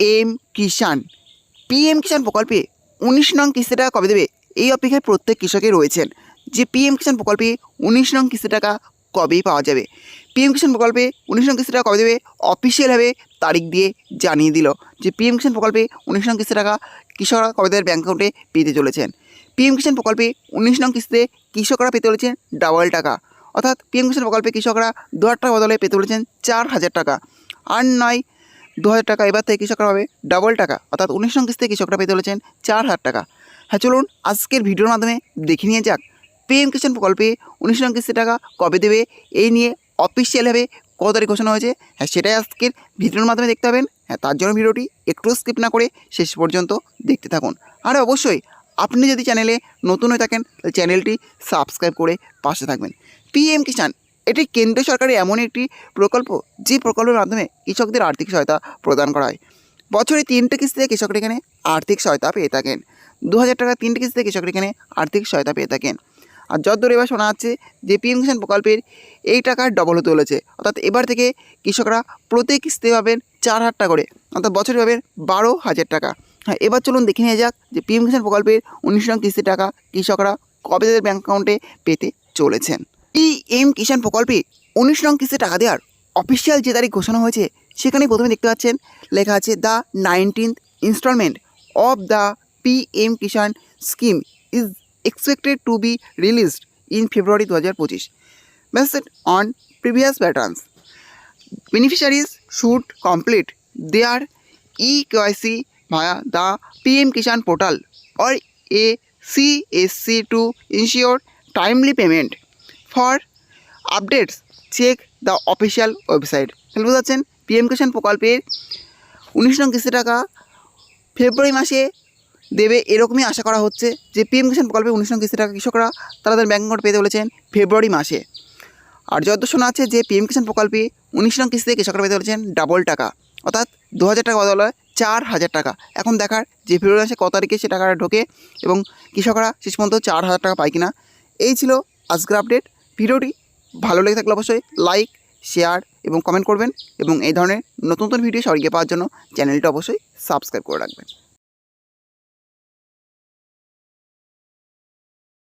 M কিষাণ। PM কিষাণ প্রকল্পে উনিশ নং কিস্তি টাকা কবে দেবে? এই অপেক্ষায় প্রত্যেক কৃষকই রয়েছেন। যে পিএম কিষাণ প্রকল্পে উনিশ নং কিস্তি টাকা কবেই পাওয়া যাবে? পিএম কিষাণ প্রকল্পে উনিশ নং কিস্তি টাকা কবে দেবে? অফিসিয়ালভাবে তারিখ দিয়ে জানিয়ে দিল যে পিএম কিষাণ প্রকল্পে উনিশ নং কিস্তি টাকা কৃষকরা কবে তাদের ব্যাঙ্ক অ্যাকাউন্টে পেতে চলেছেন। পিএম কিষাণ প্রকল্পে উনিশ নং কিস্তিতে কৃষকরা পেতে চলেছেন ডাবল টাকা। অর্থাৎ পিএম কিষাণ প্রকল্পে কৃষকরা দু হাজার টাকা বদলে পেতে চলেছেন চার হাজার টাকা। আর নয় দু হাজার টাকা এবার থেকে কৃষকরা পাবে ডাবল টাকা, অর্থাৎ উনিশ নং কিস্তিতে কৃষকরা পেতে চলেছেন চার হাজার টাকা। হ্যাঁ চলুন আজকের ভিডিওর মাধ্যমে দেখে নিয়ে যাক পিএম কিষাণ প্রকল্পে উনিশ নং কিস্তি টাকা কবে দেবে, এই নিয়ে অফিসিয়ালভাবে কত তারিখ ঘোষণা হয়েছে হ্যাঁ সেটাই আজকের ভিডিওর মাধ্যমে দেখতে পাবেন। হ্যাঁ তার জন্য ভিডিওটি একটু স্কিপ না করে শেষ পর্যন্ত দেখতে থাকুন। আর অবশ্যই আপনি যদি চ্যানেলে নতুন হয়ে থাকেন, তাহলে চ্যানেলটি সাবস্ক্রাইব করে পাশে থাকবেন। পিএম কিষাণ এটি কেন্দ্রীয় সরকারের এমন একটি প্রকল্প যে প্রকল্পের মাধ্যমে কৃষকদের আর্থিক সহায়তা প্রদান করা হয়। বছরে তিনটে কিস্তিতে কৃষকরা এখানে আর্থিক সহায়তা পেয়ে থাকেন। দু হাজার টাকা তিনটে কিস্তিতে কৃষকরা এখানে আর্থিক সহায়তা পেয়ে থাকেন। আর যতদূর এবার শোনা যাচ্ছে যে পিএম কিষাণ প্রকল্পের এই টাকা ডবল হতে চলেছে। অর্থাৎ এবার থেকে কৃষকরা প্রতি কিস্তি পাবেন চার হাজার টাকা করে, অর্থাৎ বছরে পাবেন বারো হাজার টাকা। হ্যাঁ এবার চলুন দেখে নিয়ে যাক যে পিএম কিষাণ প্রকল্পের উনিশ নং কিস্তির টাকা কৃষকরা কবে তাদের ব্যাঙ্ক অ্যাকাউন্টে পেতে চলেছেন। এই এম কিষাণ প্রকল্পে উনিশ নং কিস্তি টাকা দেওয়ার অফিসিয়াল যে তারিখ ঘোষণা হয়েছে সেখানে প্রথমে দেখতে পাচ্ছেন, লেখা আছে the nineteenth installment of the P M Kisan scheme is expected to be released in February দু হাজার পঁচিশ based on previous patterns beneficiaries should complete their e-KYC via the PM Kishan portal or a CSC to ensure timely payment. For updates, check the official website. তাহলে পারছেন PM Kisan প্রকল্পের উনিশ নং কিস্তি টাকা ফেব্রুয়ারি মাসে দেবে এরকমই আশা করা হচ্ছে যে পিএম কিষাণ প্রকল্পে উনিশ নং কিস্তি টাকা কৃষকরা তারা তাদের ব্যাঙ্ক অ্যাকাউন্ট পেতে বলেছেন ফেব্রুয়ারি মাসে। আর যত শোনা আছে যে পিএম কিষাণ প্রকল্পে উনিশ নং কিস্তিতে কৃষকরা পেতে চলেছেন ডাবল টাকা, অর্থাৎ দু হাজার টাকা বদলে চার হাজার টাকা। এখন দেখার যে ফেব্রুয়ারি মাসে কত তারিখে সে টাকাটা ঢোকে এবং কৃষকরা শেষ পর্যন্ত চার হাজার টাকা পায় কিনা। এই ছিল আজকের আপডেট ভিডিওটি ভালো লেগে থাকলে অবশ্যই লাইক শেয়ার এবং কমেন্ট করবেন এবং এই ধরনের নতুন নতুন ভিডিও সবাইকে পাওয়ার জন্য চ্যানেলটা অবশ্যই সাবস্ক্রাইব করে রাখবেন।